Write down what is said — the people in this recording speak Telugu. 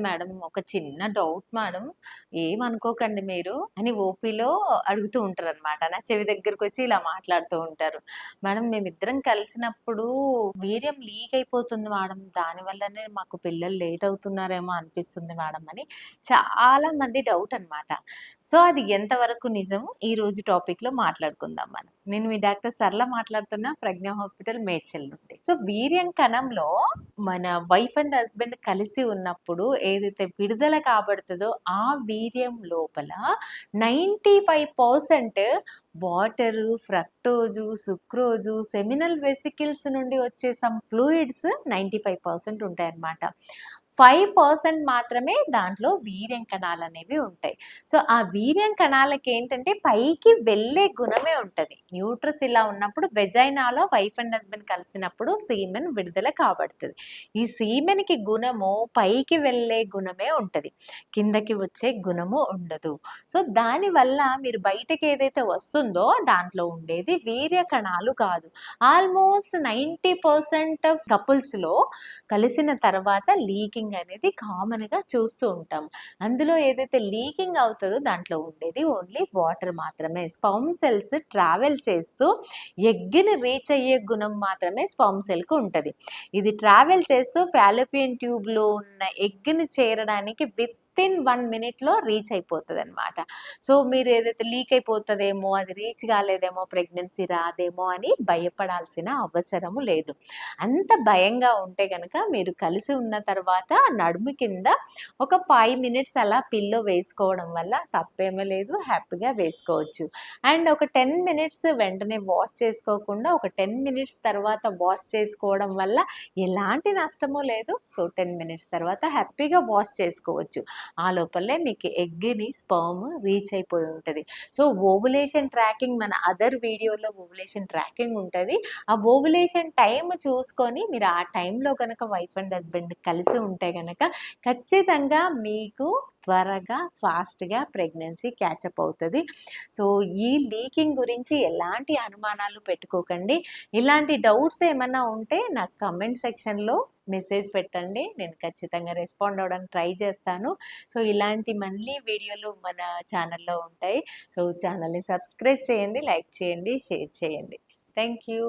మేడం ఒక చిన్న డౌట్ మేడం. ఏమనుకోకండి మీరు అని ఓపీలో అడుగుతూ ఉంటారు అనమాట నా చెవి దగ్గరకు వచ్చి ఇలా మాట్లాడుతూ ఉంటారు. మేడం మేమిద్దరం కలిసినప్పుడు వీర్యం లీక్ అయిపోతుంది మేడం. దానివల్లనే మాకు పిల్లలు లేట్ అవుతున్నారేమో అనిపిస్తుంది మేడం అని చాలా మంది డౌట్ అనమాట సో అది ఎంతవరకు నిజం? ఈ రోజు టాపిక్లో మాట్లాడుకుందాం మనం. నేను మీ డాక్టర్ సరళ మాట్లాడుతున్నా ప్రజ్ఞ హాస్పిటల్ మేడ్చల్ నుండి. సో వీర్యం కణంలో మన వైఫ్ అండ్ హస్బెండ్ కలిసి ఉన్నప్పుడు ఏదైతే విడుదల కాబడుతుందో ఆ వీర్యం లోపల ninety five percent water fructose sucrose seminal vesicles నుండి వచ్చే some fluids ninety five percent ఉంటాయన్నమాట. ఫైవ్ పర్సెంట్ మాత్రమే దాంట్లో వీర్యం కణాలు అనేవి ఉంటాయి. సో ఆ వీర్యం కణాలకి ఏంటంటే పైకి వెళ్ళే గుణమే ఉంటుంది. న్యూట్రస్ ఇలా ఉన్నప్పుడు వెజైనాలో వైఫ్ అండ్ హస్బెండ్ కలిసినప్పుడు సీమెన్ విడుదల కాబడుతుంది. ఈ సీమెన్కి గుణము పైకి వెళ్ళే గుణమే ఉంటుంది. కిందకి వచ్చే గుణము ఉండదు. సో దానివల్ల మీరు బయటకి ఏదైతే వస్తుందో దాంట్లో ఉండేది వీర్య కణాలు కాదు. ఆల్మోస్ట్ నైంటీ పర్సెంట్ ఆఫ్ కపుల్స్లో కలిసిన తర్వాత లీకింగ్ అనేది కామన్గా చూస్తూ ఉంటాం. అందులో ఏదైతే లీకింగ్ అవుతుందో దాంట్లో ఉండేది ఓన్లీ వాటర్ మాత్రమే. స్పర్మ్ సెల్స్ ట్రావెల్ చేస్తూ ఎగ్గిని రీచ్ అయ్యే గుణం మాత్రమే స్పర్మ్ సెల్కి ఉంటుంది. ఇది ట్రావెల్ చేస్తూ ఫాలోపియన్ ట్యూబ్లో ఉన్న ఎగ్గిని చేరడానికి విత్ ఇన్ వన్ మినిట్లో రీచ్ అయిపోతుంది అనమాట సో మీరు ఏదైతే లీక్ అయిపోతుందేమో అది రీచ్ కాలేదేమో ప్రెగ్నెన్సీ రాదేమో అని భయపడాల్సిన అవసరము లేదు. అంత భయంగా ఉంటే కనుక మీరు కలిసి ఉన్న తర్వాత నడుము కింద ఒక ఫైవ్ మినిట్స్ అలా పిల్లో వేసుకోవడం వల్ల తప్పేమీ లేదు హ్యాపీగా వేసుకోవచ్చు. అండ్ ఒక టెన్ మినిట్స్ వెంటనే వాష్ చేసుకోకుండా ఒక టెన్ మినిట్స్ తర్వాత వాష్ చేసుకోవడం వల్ల ఎలాంటి నష్టము లేదు. సో టెన్ మినిట్స్ తర్వాత హ్యాపీగా వాష్ చేసుకోవచ్చు. ఆ లోపలే మీకు ఎగ్ని స్పర్మ్ రీచ్ అయిపోయి ఉంటుంది. సో ఓవులేషన్ ట్రాకింగ్ మన అదర్ వీడియోలో ఓవులేషన్ ట్రాకింగ్ ఉంటుంది. ఆ ఓవులేషన్ టైం చూసుకొని మీరు ఆ టైంలో కనుక వైఫ్ అండ్ హస్బెండ్ కలిసి ఉంటే కనుక ఖచ్చితంగా మీకు త్వరగా ఫాస్ట్గా ప్రెగ్నెన్సీ క్యాచప్ అవుతుంది. సో ఈ లీకింగ్ గురించి ఎలాంటి అనుమానాలు పెట్టుకోకండి. ఇలాంటి డౌట్స్ ఏమన్నా ఉంటే నాకు కమెంట్ సెక్షన్లో మెసేజ్ పెట్టండి. నేను ఖచ్చితంగా రెస్పాండ్ అవ్వడానికి ట్రై చేస్తాను. సో ఇలాంటి మళ్ళీ వీడియోలు మన ఛానల్లో ఉంటాయి. సో ఛానల్ని సబ్స్క్రైబ్ చేయండి లైక్ చేయండి షేర్ చేయండి. Thank you